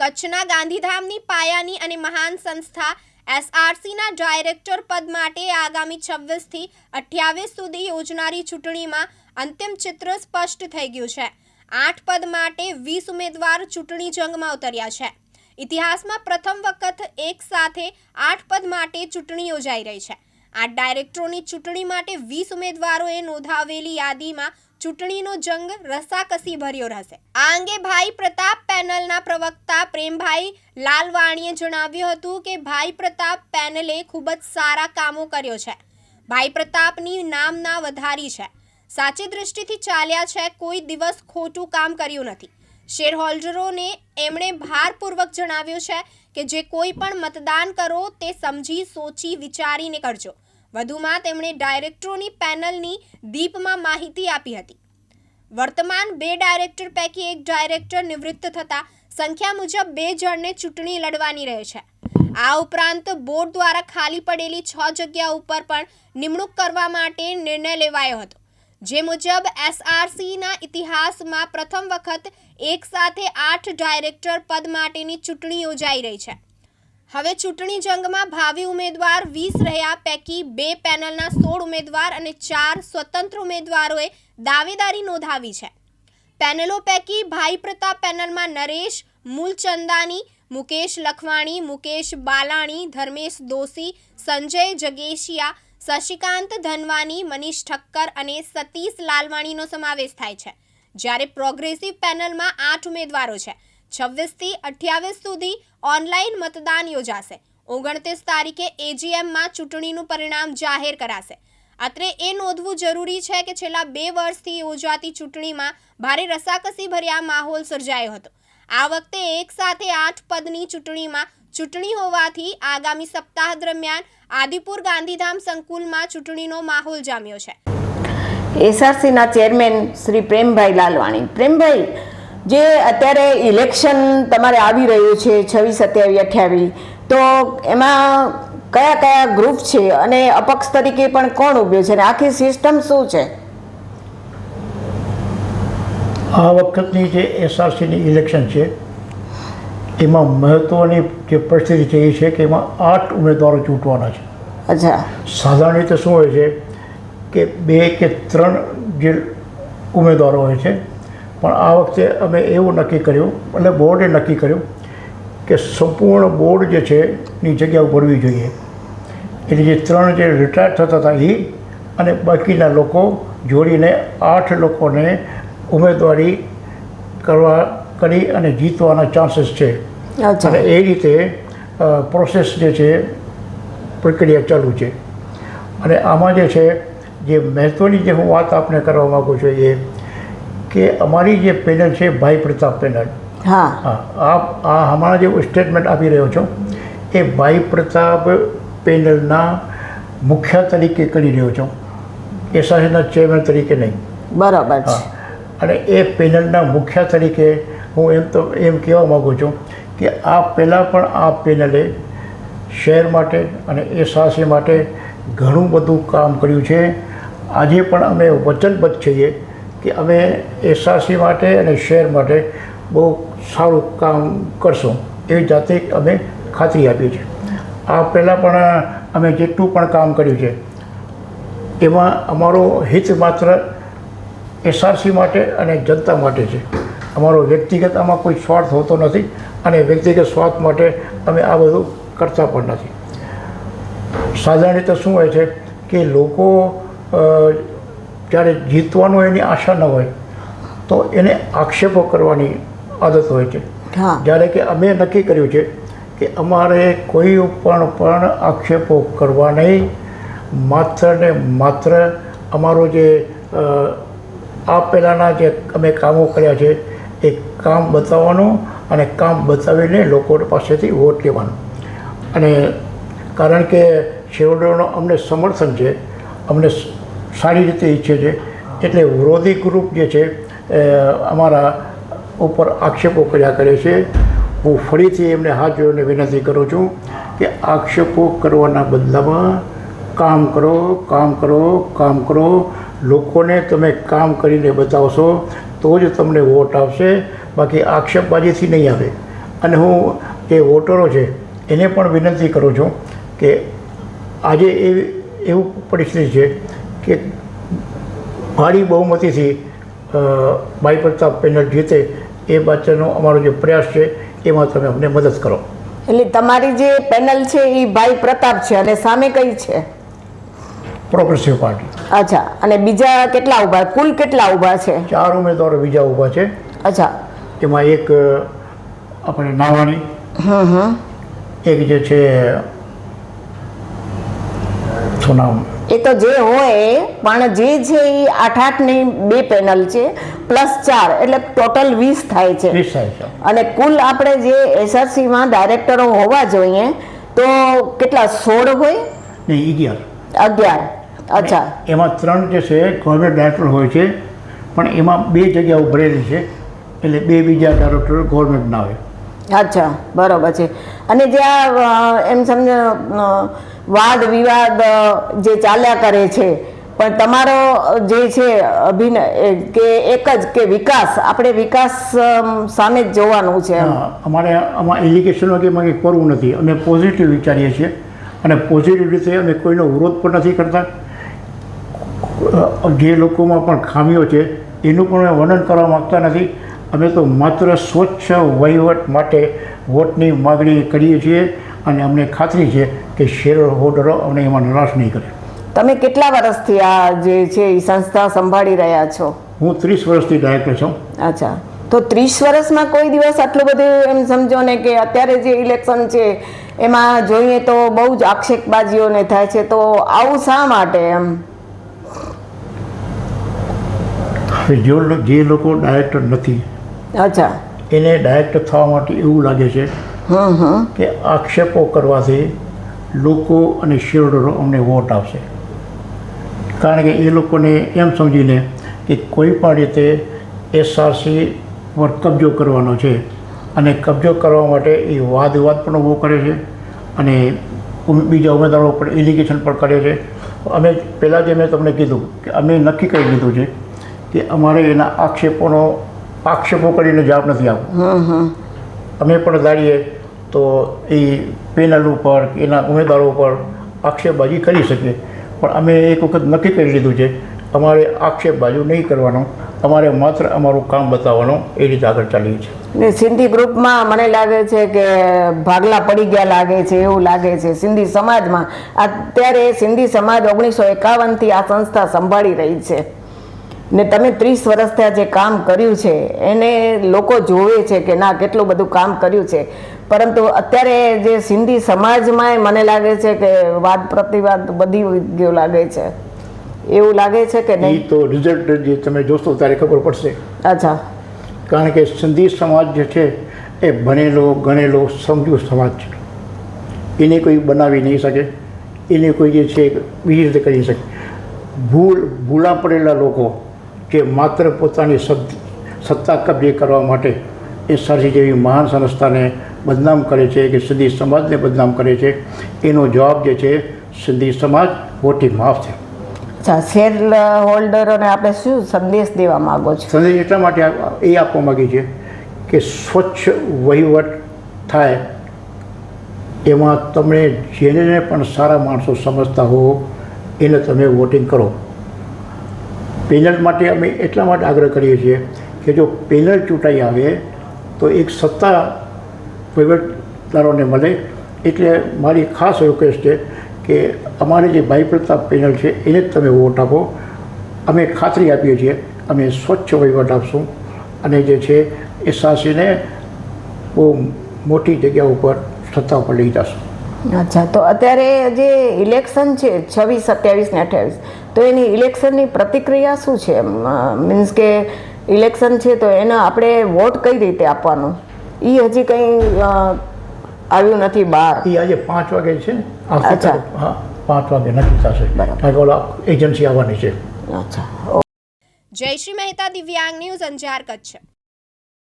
કચ્છના ગાંધીધામની પાયાની અને મહાન સંસ્થા એસઆરસીના ડાયરેક્ટર પદ માટે આગામી છવ્વીસથી અઠ્યાવીસ સુધી યોજનારી ચૂંટણીમાં અંતિમ ચિત્ર સ્પષ્ટ થઈ ગયું છે. આઠ પદ માટે વીસ ઉમેદવાર ચૂંટણી જંગમાં ઉતર્યા છે. ઇતિહાસમાં પ્રથમ વખત એક સાથે આઠ પદ માટે ચૂંટણી યોજાઈ રહી છે. આ ડાયરેક્ટરોની ચૂંટણી માટે વીસ ઉમેદવારોએ નોંધાવેલી યાદીમાં ચૂંટણીનો જંગ રસાકસી ભર્યો રહેશે. આ અંગે ભાઈ પ્રતાપ પેનલના પ્રવક્તા પ્રેમભાઈ લાલવાણીએ જણાવ્યું હતું કે ભાઈ પ્રતાપ પેનલે ખૂબ જ સારા કામો કર્યો છે. ભાઈ પ્રતાપની નામના વધારી છે. સાચી દૃષ્ટિથી ચાલ્યા છે કોઈ દિવસ ખોટું કામ કર્યું નથી. શેર હોલ્ડરોને એમણે ભારપૂર્વક જણાવ્યું છે કે જે કોઈ પણ મતદાન કરો તે સમજી, સોચી, વિચારીને કરજો. વધુમાં તેમણે ડાયરેક્ટરોની પેનલની દીપમાં માહિતી આપી હતી. વર્તમાન બે ડાયરેક્ટર પૈકી એક ડાયરેક્ટર નિવૃત્ત થતા સંખ્યા મુજબ બે જણને ચૂંટણી લડવાની રહે છે. આ ઉપરાંત બોર્ડ દ્વારા ખાલી પડેલી છ જગ્યા ઉપર પણ નિમણૂક કરવા માટે નિર્ણય લેવાયો હતો. જે મુજબ એસઆરસીના ઇતિહાસમાં પ્રથમ વખત એક સાથે આઠ ડાયરેક્ટર પદ માટેની ચૂંટણી યોજાઈ રહી છે. હવે ચૂંટણી જંગમાં ભાવિ ઉમેદવાર વીસ રહ્યા, પૈકી બે પેનલના સોળ ઉમેદવાર અને ચાર સ્વતંત્ર ઉમેદવારોએ દાવેદારી નોંધાવી છે. પેનલો પૈકી ભાઈ પ્રતાપ પેનલમાં નરેશ, મૂલચંદાની, મુકેશ લખવાણી, મુકેશ બાલાણી, ધર્મેશ દોશી, સંજય જગેશિયા, શશિકાંત ધનવાની, મનીષ ઠક્કર અને સતીશ લાલવાણીનો સમાવેશ થાય છે. જ્યારે પ્રોગ્રેસિવ પેનલમાં આઠ ઉમેદવારો છે. છવ્વીસથી અઠ્યાવીસ સુધી ઓનલાઈન મતદાન યોજાશે. ઓગણત્રીસ તારીખે એજીએમમાં ચૂંટણીનું પરિણામ જાહેર કરાશે. અત્રે એ નોંધવું જરૂરી છે કે છેલ્લા બે વર્ષથી યોજાતી ચૂંટણીમાં ભારે રસાકસી ભર્યા માહોલ સર્જાયો હતો. આ વખતે એક સાથે આઠ પદની ચૂંટણીમાં ચૂંટણી હોવાથી આગામી સપ્તાહ દરમિયાન આદિપુર ગાંધીધામ સંકુલમાં ચૂંટણીનો માહોલ જામ્યો છે. એસઆરસીના ચેરમેન શ્રી પ્રેમભાઈ લાલવાણી. પ્રેમભાઈ જે અત્યારે ઇલેક્શન તમારે આવી રહ્યું છે છવ્વીસ સત્યાવીસ અઠ્યાવીસ તો એમાં કયા કયા ગ્રુપ છે અને અપક્ષ તરીકે પણ કોણ ઊભ્યું છે અને આખી સિસ્ટમ શું છે? આ વખતની જે એસઆરસીની ઇલેક્શન છે એમાં મહત્ત્વની જે પરિસ્થિતિ છે એ છે કે એમાં આઠ ઉમેદવારો ચૂંટવાના છે. અચ્છા. સાધારણ રીતે શું હોય છે કે બે કે ત્રણ જે ઉમેદવારો હોય છે પણ આ વખતે અમે એવું નક્કી કર્યું એટલે બોર્ડે નક્કી કર્યું કે સંપૂર્ણ બોર્ડ જે છે એની જગ્યા ભરવી જોઈએ. એટલે જે ત્રણ જે રિટાયર થતા હતા એ અને બાકીના લોકો જોડીને આઠ લોકોને ઉમેદવારી કરવા કરી અને જીતવાના ચાન્સીસ છે. અને એ રીતે પ્રોસેસ જે છે પ્રક્રિયા ચાલુ છે. અને આમાં જે છે જે મહત્ત્વની જે હું વાત આપને કરવા માગું છું એ કે અમારી જે પેનલ છે ભાઈ પ્રતાપ પેનલ. હા. હા આપ આ હમણાં જે સ્ટેટમેન્ટ આપી રહ્યો છો એ ભાઈ પ્રતાપ પેનલના મુખ્ય તરીકે કરી રહ્યો છું. એસઆઈના ચેરમેન તરીકે નહીં. બરાબર છે. હા. અને એ પેનલના મુખ્ય તરીકે હું એમ તો એમ કહેવા માગું છું કે આ પહેલાં પણ આ પેનલે શહેર માટે અને એ સાહસી માટે ઘણું બધું કામ કર્યું છે. આજે પણ અમે વચનબદ્ધ છીએ કે અમે એસઆરસી માટે અને શહેર માટે બહુ સારું કામ કરશું. એવી જાતે અમે ખાતરી આપી છે આ પહેલાં પણ અમે જેટલું પણ કામ કર્યું છે, એમાં અમારો હિત માત્ર એસઆરસી માટે અને જનતા માટે છે. અમારો વ્યક્તિગત આમાં કોઈ સ્વાર્થ હોતો નથી અને વ્યક્તિગત સ્વાર્થ માટે અમે આ બધું કરતા પણ નથી. સાધારણ રીતે શું હોય છે કે લોકો જ્યારે જીતવાનું એની આશા ન હોય તો એને આક્ષેપો કરવાની આદત હોય છે. જ્યારે કે અમે નક્કી કર્યું છે કે અમારે કોઈ પણ પણ આક્ષેપો કરવા નહીં માત્ર ને માત્ર અમારો જે આ પહેલાંના જે અમે કામો કર્યા છે એ કામ બતાવવાનું અને કામ બતાવીને લોકો પાસેથી વોટ લેવાનું. અને કારણ કે શેરહોલ્ડરનો અમને સમર્થન છે અમને સારી રીતે ઈચ્છે છે. એટલે વિરોધી ગ્રુપ જે છે અમારા ઉપર આક્ષેપો કર્યા કરે છે. હું ફરીથી એમને હાથ જોડીને વિનંતી કરું છું કે આક્ષેપો કરવાના બદલામાં કામ કરો કામ કરો કામ કરો. લોકોને તમે કામ કરીને બતાવશો તો જ તમને વોટ આવશે. બાકી આક્ષેપબાજીથી નહીં આવે. અને હું જે વોટરો છે, એને પણ વિનંતી કરું છું કે આજે એવી એવું પરિસ્થિતિ છે કે ભારી બહુમતીથી ભાઈ પ્રતાપ પેનલ જીતે એ પાછળનો અમારો જે પ્રયાસ છે એમાં તમે અમને મદદ કરો. એટલે તમારી જે પેનલ છે એ ભાઈ પ્રતાપ છે અને સામે કઈ છે? Progressive party. અચ્છા અને બીજા કેટલા ઊભા? કુલ કેટલા ઊભા છે? ચાર ઉમેદવારો બીજા ઊભા છે. અચ્છા. એમાં એક આપણે નાવાની હમ હમ. એક જે છે શું નામ? એ તો જે હોય પણ જે છે એ આઠ આઠની બે પેનલ છે પ્લસ ચાર એટલે ટોટલ વીસ થાય છે. અને કુલ આપણે જે એસઆરસીમાં ડાયરેક્ટરો હોવા જોઈએ તો કેટલા સોળ હોય? નહીં અગિયાર. અગિયાર. અચ્છા. એમાં ત્રણ જે છે ગવર્મેન્ટ ડાયરેક્ટર હોય છે પણ એમાં બે જગ્યાઓ ભરેલી છે એટલે બે બીજા ડાયરેક્ટર ગવર્મેન્ટના આવે અચ્છા, બરોબર છે. અને જે આ એમ સમજો વાદ વિવાદ જે ચાલ્યા કરે છે, પણ તમારો જે છે અભિનય કે એક જ, કે વિકાસ, આપણે વિકાસ સામે જ જોવાનું છે. અમારે આમાં એલિગેશનો કે કંઈ કરવું નથી. અમે પોઝિટિવ વિચારીએ છીએ. અને પોઝિટિવ રીતે અમે કોઈનો વિરોધ પણ નથી કરતા. જે લોકોમાં પણ ખામીઓ છે, એનું પણ અમે વર્ણન કરવા માગતા નથી. અમે તો માત્ર સ્વચ્છ વહીવટ માટે વોટની માગણી કરીએ છીએ અને અમને ખાતરી છે કે શેર હોલ્ડરો અમને એમાં નિરાશ નહીં કરે. તમે કેટલા વર્ષથી આ જે છે એ સંસ્થા સંભાળી રહ્યા છો? હું ત્રીસ વર્ષથી ડાયરેક્ટર છું. અચ્છા. તો ત્રીસ વર્ષમાં કોઈ દિવસ આટલું બધું એમ સમજો ને કે અત્યારે જે ઇલેક્શન છે એમાં જોઈએ તો બહુ જ આક્ષેપબાજીઓને થાય છે. તો આવું શા માટે એમ? જે લોકો ડાયરેક્ટર નથી અચ્છા. એને ડાયરેક્ટ થવા માટે એવું લાગે છે કે આક્ષેપો કરવાથી લોકો અને શેરહોલ્ડરો અમને વોટ આવશે કારણ કે એ લોકોને એમ સમજીને કે કોઈ પણ રીતે એસઆરસી પર કબજો કરવાનો છે અને કબજો કરવા માટે એ વાદ વિવાદ પણ ઊભો કરે છે અને બીજા ઉમેદવારો પર એલિગેશન પણ કરે છે. અમે પહેલાં જે મેં તમને કીધું કે અમે નક્કી કરી દીધું છે કે અમારે એના આક્ષેપોનો આક્ષેપો કરીને જવાબ નથી હમ અમે પણ ધારીએ તો એ પેનલ ઉપર એના ઉમેદવારો ઉપર આક્ષેપબાજી કરી શકીએ. પણ અમે એક વખત નક્કી કરી લીધું છે અમારે આક્ષેપબાજી નહીં કરવાનો. અમારે માત્ર અમારું કામ બતાવવાનું એ રીતે આગળ ચાલીએ છીએ. ને સિંધી ગ્રુપમાં મને લાગે છે કે ભાગલા પડી ગયા લાગે છે એવું લાગે છે. સિંધી સમાજમાં અત્યારે સિંધી સમાજ ઓગણીસો એકાવનથી આ સંસ્થા સંભાળી રહી છે. ને તમે ત્રીસ વર્ષ થયા જે કામ કર્યું છે એને લોકો જોવે છે કે ના કેટલું બધું કામ કર્યું છે. પરંતુ અત્યારે જે સિંધી સમાજમાં મને લાગે છે કે વાદ પ્રતિવાદ બધી ગયો લાગે છે. એવું લાગે છે કે નહીં? તો રિઝલ્ટ જે તમે જોશો ત્યારે ખબર પડશે. અચ્છા. કારણ કે સિંધી સમાજ જે છે એ ભણેલો ગણેલો સમજુ સમાજ છે. એને કોઈ બનાવી નહીં શકે. એને કોઈ જે છે બીજી રીતે કરી શકે. ભૂલ ભૂલા પડેલા લોકો જે માત્ર પોતાની સત- સત્તા કબજે કરવા માટે એ સરસી જેવી મહાન સંસ્થાને બદનામ કરે છે કે સિંધી સમાજને બદનામ કરે છે એનો જવાબ જે છે સિંધી સમાજ વોટિંગમાં છે. અચ્છા શેર હોલ્ડરોને આપણે શું સંદેશ દેવા માગો છો? સંદેશ એટલા માટે એ આપવા માગીએ છીએ કે સ્વચ્છ વહીવટ થાય એમાં તમે જેને પણ સારા માણસો સમજતા હો એને તમે વોટિંગ કરો. પેનલ માટે અમે એટલા માટે આગ્રહ કરીએ છીએ કે જો પેનલ ચૂંટાઈ આવે, તો એક સત્તા વહીવટદારોને મળે. એટલે મારી ખાસ રિક્વેસ્ટ છે કે અમારે જે ભાઈ પ્રતાપ પેનલ છે, એને જ તમે વોટ આપો. અમે ખાતરી આપીએ છીએ, અમે સ્વચ્છ વહીવટ આપશું. અને જે છે એ સાસીને બહુ મોટી જગ્યા ઉપર સત્તા ઉપર લઈ જશું. અચ્છા, તો અત્યારે જે ઇલેક્શન છે, છવ્વીસ, સત્યાવીસ ને અઠ્યાવીસ તો એની ઇલેક્શનની પ્રતિક્રિયા શું છે? મીન્સ કે ઇલેક્શન છે તો એને આપણે વોટ કઈ રીતે આપવાનો? એ હજી કંઈ આવ્યું નથી બહાર. એ આજે પાંચ વાગે છે અચ્છા. હા પાંચ વાગે નક્કી થશે. બરાબર. એજન્સી આવવાની છે. અચ્છા. જયશ્રી મહેતા દિવ્યાંગ ન્યૂઝ અંજાર કચ્છ.